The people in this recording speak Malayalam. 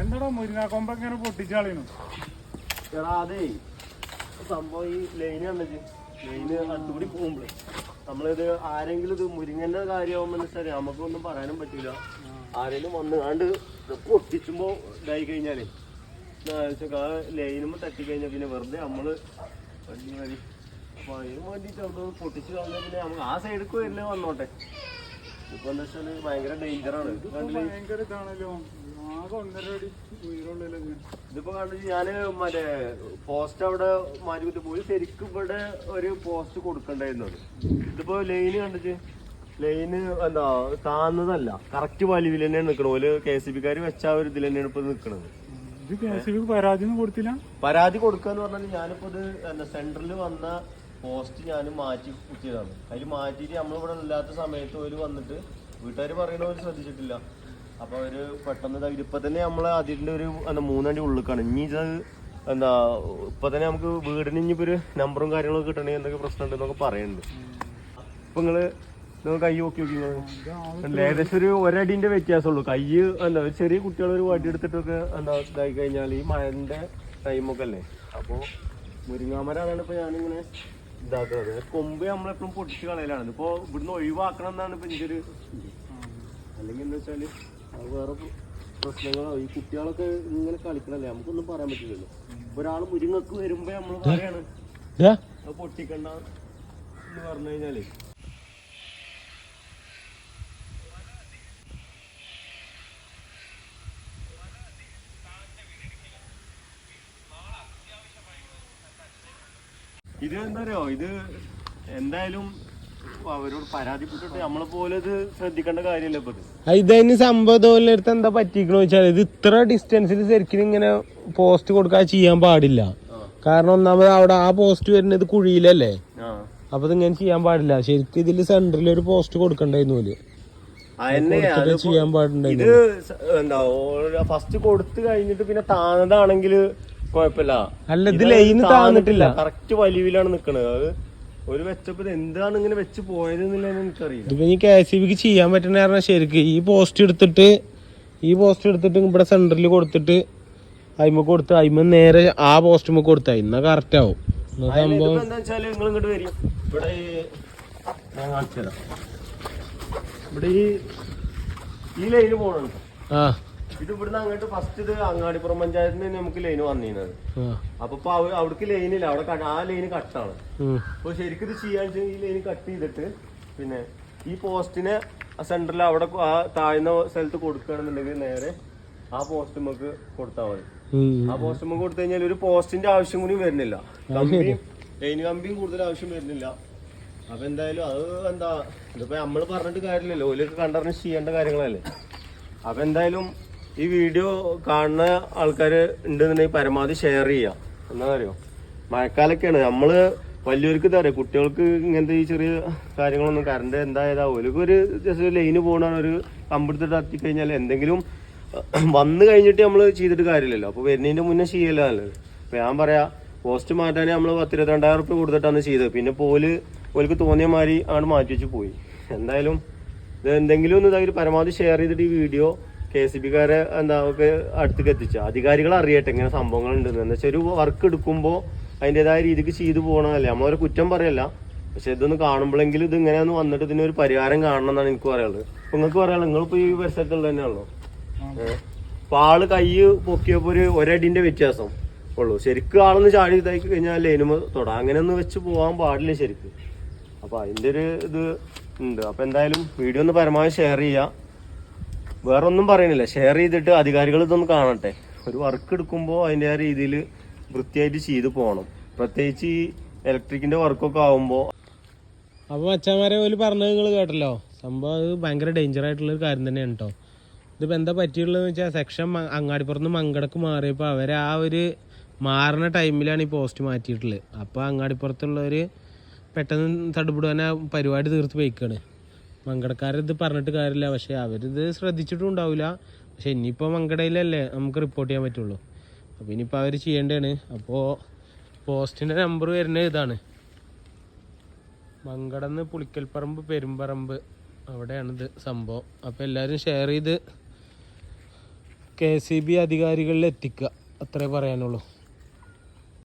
എന്താടാ മുരിങ്ങാക്കൊമ്പ ഇങ്ങനെ പൊട്ടിച്ചാളിനു എടാ അതേ സംഭവം ഈ ലൈന് കണ്ടത് ലൈന് അടുത്തുകൂടി പോകുമ്പോഴേ നമ്മളിത് ആരെങ്കിലും ഇത് മുരിങ്ങന്റെ കാര്യമാകുമ്പോൾ ശരി നമുക്കൊന്നും പറയാനും പറ്റില്ല ആരെങ്കിലും വന്ന് കണ്ട് ഇത് പൊട്ടിച്ചുമ്പോ ഇതായി കഴിഞ്ഞാലേ ലൈനുമ്പോ തട്ടി കഴിഞ്ഞാൽ പിന്നെ വെറുതെ നമ്മൾ വണ്ടി മതി അപ്പൊ അതിന് വേണ്ടിട്ട് അവിടെ പൊട്ടിച്ച് വന്നാൽ പിന്നെ നമുക്ക് ആ സൈഡിലേക്ക് വരുന്നേ വന്നോട്ടെ. ഇപ്പൊ എന്താ വെച്ചാൽ ഭയങ്കര ഡേഞ്ചറാണ് ഭയങ്കര ഇതാണല്ലോ. ഇതിപ്പോ കണ്ടു ഞാൻ മറ്റേ പോസ്റ്റ് അവിടെ മാറ്റി പോയി ശരിക്കും ഇവിടെ ഒരു പോസ്റ്റ് കൊടുക്കണ്ടായിരുന്നത് ഇതിപ്പോ ലൈന് കണ്ടിട്ട്? ലൈന് എന്താ താന്നതല്ല. കറക്റ്റ് വലിവിൽ തന്നെയാണ് നിക്കണത്. ഓൽ കെ സി ബിക്കാര് വെച്ച ഒരു ഇതിൽ തന്നെയാണ് ഇപ്പൊ നിക്കണത്. പരാതി കൊടുത്തില്ല? പരാതി കൊടുക്കാന്ന് പറഞ്ഞാൽ ഞാനിപ്പോ ഇത് എന്താ സെന്ററിൽ വന്ന പോസ്റ്റ് ഞാൻ മാറ്റി കുത്തിയതാണ്. അതിൽ മാറ്റിയിട്ട് നമ്മളിവിടെ ഇല്ലാത്ത സമയത്ത് ഓര് വന്നിട്ട് വീട്ടുകാർ പറയണ ഒരു ശ്രദ്ധിച്ചിട്ടില്ല. അപ്പൊ ഒരു പെട്ടെന്ന് ഇപ്പൊ തന്നെ നമ്മൾ അതിന്റെ ഒരു എന്താ മൂന്നടി ഉള്ളിക്കാണ്. ഇനി ഇത് എന്താ ഇപ്പൊ തന്നെ നമുക്ക് വീടിന് ഇനിയിപ്പോ ഒരു നമ്പറും കാര്യങ്ങളൊക്കെ കിട്ടണമെങ്കിൽ എന്തൊക്കെ പ്രശ്നം ഉണ്ടെന്നൊക്കെ പറയുന്നുണ്ട് അപ്പൊ നിങ്ങൾ കൈ നോക്കി നോക്കി നിങ്ങൾ. ഏകദേശം ഒരു ഒരടിന്റെ വ്യത്യാസമുള്ളൂ. കൈ എന്താ ഒരു ചെറിയ കുട്ടികൾ ഒരു വടി എടുത്തിട്ടൊക്കെ എന്താ ഇതായി കഴിഞ്ഞാൽ ഈ മഴന്റെ ടൈമൊക്കെ അല്ലേ? അപ്പോ മുരിങ്ങാമരാണ് ഇപ്പൊ ഞാനിങ്ങനെ ഇതാക്കുന്നത്. കൊമ്പ് നമ്മളെപ്പോഴും പൊട്ടിച്ച് കളയലാണ്. ഇപ്പൊ ഇവിടുന്ന് ഒഴിവാക്കണം എന്നാണ് ഇപ്പൊ എനിക്കൊരു ഒരു അല്ലെങ്കിൽ എന്താ വെച്ചാൽ അത് വേറെ പ്ര- പ്രശ്നങ്ങളോ. ഈ കുട്ടികളൊക്കെ ഇങ്ങനെ കളിക്കണല്ലേ? നമുക്കൊന്നും പറയാൻ പറ്റില്ലല്ലോ. ഒരാൾ മുരിങ്ങക്ക് വരുമ്പോ നമ്മൾ പറയാണ് അത് പൊട്ടിക്കണ്ട എന്ന് പറഞ്ഞു കഴിഞ്ഞാലേ. ഇത് എന്താ പറയുക ഇത് എന്തായാലും അവരോട് പരാതിപ്പെട്ടിട്ട് നമ്മളെ പോലെ ഇത് ശ്രദ്ധിക്കേണ്ട കാര്യമല്ല ഇപ്പൊ ഇത്. ഇതതിന് സംഭവം അടുത്ത് എന്താ പറ്റിക്കണ വെച്ചാൽ ഇത് ഇത്ര ഡിസ്റ്റൻസിൽ ശരിക്കും ഇങ്ങനെ പോസ്റ്റ് കൊടുക്കാതെ ചെയ്യാൻ പാടില്ല. കാരണം ഒന്നാമത് അവിടെ ആ പോസ്റ്റ് വരുന്നത് കുഴിയിലല്ലേ? അപ്പൊ ഇങ്ങനെ ചെയ്യാൻ പാടില്ല. ശരിക്കും ഇതിൽ സെന്ററിൽ ഒരു പോസ്റ്റ് കൊടുക്കണ്ടായിരുന്നു ചെയ്യാൻ പാടുണ്ടായിരുന്നു. എന്താ ഫസ്റ്റ് കൊടുത്തു കഴിഞ്ഞിട്ട് പിന്നെ താന്നതാണെങ്കിൽ കുഴപ്പമില്ല. അല്ല ഇത് ലൈന് താന്നിട്ടില്ല. കറക്റ്റ് വലിവിലാണ് നിക്കണത്. ഒരു വെച്ചപ്പോ എന്താണ് ഇങ്ങനെ വെച്ച് പോയത് എനിക്കറിയില്ല. ഇതിപ്പോ ഇനി കെ സി ബിക്ക് ചെയ്യാൻ പറ്റുന്ന കാരണം ശരിക്കും ഈ പോസ്റ്റ് എടുത്തിട്ട് ഈ പോസ്റ്റ് എടുത്തിട്ട് ഇവിടെ സെന്ററിൽ കൊടുത്തിട്ട് അയിമ കൊടുത്ത് അയിമ നേരെ ആ പോസ്റ്റുമ്മ കൊടുത്ത ഇന്ന കറക്റ്റ് ആവും. സംഭവം ഇതിപ്പോ എന്താ വെച്ചാൽ നിങ്ങൾ ഇങ്ങോട്ട് വരും ഇവിടെ ഈ- ഞാൻ കാണിച്ചു തരാം. ഇവിടെ ഈ ഈ ലൈന് പോണുണ്ട് ആ. ഇത് ഇവിടുന്ന് അങ്ങോട്ട് ഫസ്റ്റ് ഇത് അങ്ങാടിപ്പുറം പഞ്ചായത്തിൽ നിന്ന് നമുക്ക് ലൈന് വന്നിരുന്നത് അപ്പൊ ഇപ്പൊ അവ- അവിടേക്ക് ലൈനില്ല അവിടെ ക- ആ ലൈന് കട്ടാണ്. അപ്പൊ ശരിക്കും ഇത് ചെയ്യാൻ വെച്ചാൽ ഈ ലൈന് കട്ട് ചെയ്തിട്ട് പിന്നെ ഈ പോസ്റ്റിനെ സെന്ററിൽ അവിടെ കൊ- ആ താഴ്ന്ന സ്ഥലത്ത് കൊടുക്കുകയാണെന്നുണ്ടെങ്കിൽ നേരെ ആ പോസ്റ്റ് നമുക്ക് കൊടുത്താൽ മതി. ആ പോസ്റ്റ് നമുക്ക് കൊടുത്തു കഴിഞ്ഞാൽ ഒരു പോസ്റ്റിന്റെ ആവശ്യം കൂടി വരുന്നില്ല. കമ്പിയും ലൈൻ കമ്പിയും കൂടുതൽ ആവശ്യം വരുന്നില്ല. അപ്പൊ എന്തായാലും അത് എന്താ ഇതിപ്പോ നമ്മൾ പറഞ്ഞിട്ട് കാര്യമില്ലല്ലോ. ഓലൊക്കെ കണ്ടറിഞ്ഞ് ചെയ്യേണ്ട കാര്യങ്ങളല്ലേ. അപ്പൊ എന്തായാലും ഈ വീഡിയോ കാണുന്ന ആൾക്കാർ ഉണ്ടെന്നുണ്ടെങ്കിൽ പരമാവധി ഷെയർ ചെയ്യാം. എന്താ അറിയോ? മഴക്കാലൊക്കെയാണ്. നമ്മൾ വലിയവർക്ക് ഇതാ അറിയാം? കുട്ടികൾക്ക് ഇങ്ങനത്തെ ഈ ചെറിയ കാര്യങ്ങളൊന്നും കറണ്ട് എന്തായതാ ഒരു ജസ്റ്റ് ലൈന് പോകണ ഒരു കമ്പെടുത്തിട്ട് എത്തി കഴിഞ്ഞാൽ എന്തെങ്കിലും വന്നു കഴിഞ്ഞിട്ട് നമ്മൾ ചെയ്തിട്ട് കാര്യമില്ലല്ലോ. അപ്പോൾ വരുന്നതിന്റെ മുന്നേ ചെയ്യല്ല നല്ലത്. അപ്പൊ ഞാൻ പറയാ പോസ്റ്റ് മാറ്റാൻ നമ്മൾ പത്ത് ഇരുപത്തിരണ്ടായിരം റുപ്യ കൊടുത്തിട്ടാണ് ചെയ്തത്. പിന്നെ പോൽ ഓൽക്ക് തോന്നിയ മാതിരി ആണ് മാറ്റി വെച്ച് പോയി. എന്തായാലും ഇത് എന്തെങ്കിലും ഒന്ന് ഇതായി പരമാവധി ഷെയർ ചെയ്തിട്ട് ഈ വീഡിയോ കെ എസ് ബിക്കാരെ എന്താ അടുത്തേക്ക് എത്തിച്ച. അധികാരികൾ അറിയട്ടെ ഇങ്ങനെ സംഭവങ്ങൾ ഉണ്ടെന്ന് എന്ന് വെച്ചാൽ ഒരു വർക്ക് എടുക്കുമ്പോൾ അതിന്റെതായ രീതിക്ക് ചെയ്തു പോകണമല്ലേ നമ്മളൊരു കുറ്റം പറയല്ല. പക്ഷെ ഇതൊന്ന് കാണുമ്പോഴെങ്കിലും ഇത് ഇങ്ങനെ ഒന്ന് വന്നിട്ട് ഒരു പരിഹാരം കാണണം എന്നാണ് എനിക്ക് പറയാനുള്ളത്. അപ്പൊ നിങ്ങൾക്ക് പറയാനുള്ളത് നിങ്ങളിപ്പോ ഈ പരിസരത്തുള്ള തന്നെയാണല്ലോ? അപ്പൊ ആൾ കൈ പൊക്കിയപ്പോ ഒരു ഒരടിന്റെ വ്യത്യാസം ഉള്ളൂ. ശരിക്കും ആളൊന്ന് ചാടി ഇതായി കഴിഞ്ഞാൽ ലേനുമ തൊടാം. അങ്ങനെ ഒന്ന് വെച്ച് പോകാൻ പാടില്ല ശരിക്കും. അപ്പൊ അതിന്റെ ഒരു ഇത് ഉണ്ട്. അപ്പൊ എന്തായാലും വീഡിയോ ഒന്ന് പരമാവധി ഷെയർ ചെയ്യാം. വേറെ ഒന്നും പറയണില്ല ഷെയർ ചെയ്തിട്ട് അധികാരികൾ ഇതൊന്ന് കാണട്ടെ. ഒരു വർക്ക് എടുക്കുമ്പോൾ അതിന്റെ ആ രീതിയിൽ വൃത്തിയായിട്ട് ചെയ്ത് പോകണം പ്രത്യേകിച്ച് ഈ ഇലക്ട്രിക്കിന്റെ വർക്കൊക്കെ ആവുമ്പോൾ അപ്പോൾ അച്ഛന്മാരെ പോലും പറഞ്ഞത് നിങ്ങൾ കേട്ടല്ലോ. സംഭവം അത് ഭയങ്കര ഡേഞ്ചർ ആയിട്ടുള്ളൊരു കാര്യം തന്നെയാണ് കേട്ടോ ഇതിപ്പോൾ എന്താ പറ്റിയുള്ളതെന്ന് വെച്ചാൽ സെക്ഷൻ അങ്ങാടിപ്പുറത്ത് മങ്കടക്ക് മാറിയപ്പോൾ അവർ ആ ഒരു മാറുന്ന ടൈമിലാണ് ഈ പോസ്റ്റ് മാറ്റിയിട്ടുള്ളത്. അപ്പോൾ അങ്ങാടിപ്പുറത്തുള്ളവർ പെട്ടെന്ന് തടുപിടുവാൻ ആ പരിപാടി തീർത്ത് പോയിക്കാണ്. മങ്കടക്കാരിത് പറഞ്ഞിട്ട് കാര്യമില്ല. പക്ഷെ അവരിത് ശ്രദ്ധിച്ചിട്ടും ഉണ്ടാവില്ല. പക്ഷെ ഇനിയിപ്പോൾ മങ്കടയിലല്ലേ നമുക്ക് റിപ്പോർട്ട് ചെയ്യാൻ പറ്റുള്ളൂ. അപ്പോൾ ഇനിയിപ്പോൾ അവർ ചെയ്യേണ്ടതാണ്. അപ്പോൾ പോസ്റ്റിന്റെ നമ്പർ വരുന്നത് ഇതാണ്. മങ്കടന്ന് പുളിക്കൽപ്പറമ്പ് പെരുമ്പറമ്പ്. അവിടെയാണിത് സംഭവം. അപ്പോൾ എല്ലാവരും ഷെയർ ചെയ്ത് കെ സി ബി അധികാരികളിൽ എത്തിക്കുക. അത്രേ പറയാനുള്ളൂ.